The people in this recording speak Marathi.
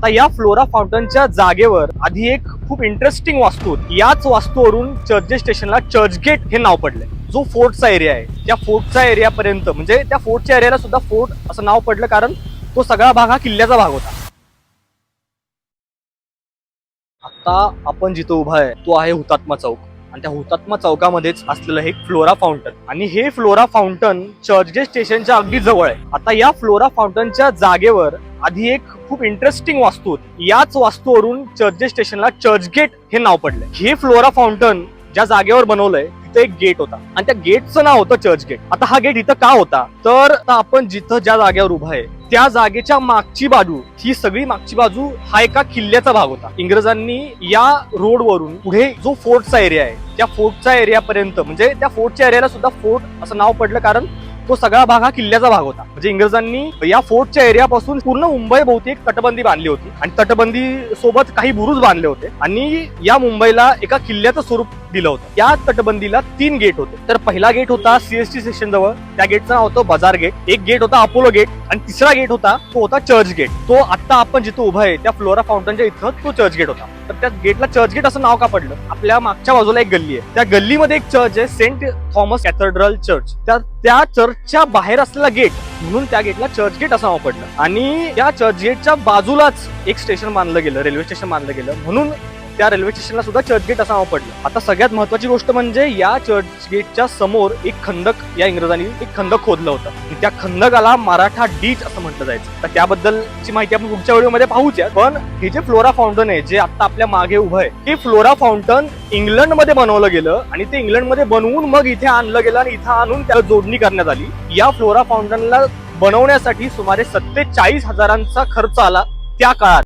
आता या फ्लोरा फाउंटनच्या जागेवर आधी एक खूप इंटरेस्टिंग वास्तू होती. याच वास्तूवरून चर्चगेट स्टेशनला चर्चगेट हे नाव पडलंय. जो फोर्टचा एरिया आहे त्या एरिया एरियापर्यंत म्हणजे त्या फोर्टच्या एरियाला सुद्धा फोर्ट असं नाव पडलं कारण तो सगळा भाग हा किल्ल्याचा भाग होता. आता आपण जिथं उभा आहे तो आहे हुतात्मा चौक. आणि त्या हुतात्मा चौकामध्येच असलेलं हे फ्लोरा फाउंटन. आणि हे फ्लोरा फाउंटन चर्चगेट स्टेशनच्या अगदी जवळ आहे. आता या फ्लोरा फाउंटनच्या जागेवर आधी एक खूप इंटरेस्टिंग वास्तू होती. याच वास्तूवरून चर्चगेट स्टेशनला चर्चगेट हे नाव पडलंय. हे फ्लोरा फाउंटन ज्या जागेवर बनवलंय तिथे एक गेट होता. आणि त्या गेटचं नाव होतं चर्च गेट. आता हा गेट इथं का होता? तर आपण जिथं ज्या जागेवर उभा आहे त्या जागेच्या मागची बाजू ही सगळी मागची बाजू हा एका किल्ल्याचा भाग होता. इंग्रजांनी या रोडवरून पुढे जो फोर्टचा एरिया आहे त्या फोर्टचा एरियापर्यंत म्हणजे त्या फोर्टच्या एरियाला सुद्धा फोर्ट असं नाव पडलं कारण तो सगळा भाग हा किल्ल्याचा भाग होता. म्हणजे इंग्रजांनी या फोर्टच्या एरियापासून पूर्ण मुंबई भोवती एक तटबंदी बांधली होती. आणि तटबंदी सोबत काही बुरुज बांधले होते. आणि या मुंबईला एका किल्ल्याचं स्वरूप दिलं होतं. या तटबंदीला तीन गेट होते. तर पहिला गेट होता सीएसटी स्टेशन जवळ. त्या गेटचं नाव होतं बाजार गेट एक गेट होता अपोलो गेट आणि तिसरा गेट होता तो होता चर्च गेट तो आता आपण जिथं उभा आहे त्या फ्लोरा फाउंटनच्या इथं तो चर्च गेट होता. तर त्या गेटला चर्च गेट असं नाव का पडलं? आपल्या मागच्या बाजूला एक गल्ली आहे. त्या गल्लीमध्ये एक चर्च आहे सेंट थॉमस कॅथेड्रल चर्च त्या त्या चर्चच्या बाहेर असलेला गेट म्हणून त्या गेटला चर्च गेट असं नाव पडलं. आणि या चर्च गेटच्या बाजूलाच एक स्टेशन मानलं गेलं रेल्वे स्टेशन मानलं गेलं. म्हणून त्या रेल्वे स्टेशनला सुद्धा चर्चगेट असं नाव पडलं आता सगळ्यात महत्वाची गोष्ट म्हणजे या चर्चगेटच्या समोर एक खंदक या इंग्रजांनी एक खंदक खोदलं होतं. त्या खंदकाला मराठा डीच असं म्हटलं जायचं. तर त्याबद्दलची माहिती आपण पुढच्या व्हिडिओमध्ये पाहूच पण हे जे फ्लोरा फाउंटन आहे जे आता आपल्या मागे उभं आहे ते फ्लोरा फाउंटन इंग्लंडमध्ये बनवलं गेलं आणि ते इंग्लंडमध्ये बनवून मग इथे आणलं गेलं आणि इथं आणून त्याला जोडणी करण्यात आली. या फ्लोरा फाउंटनला बनवण्यासाठी सुमारे सत्तेचाळीस हजारांचा खर्च आला त्या काळात.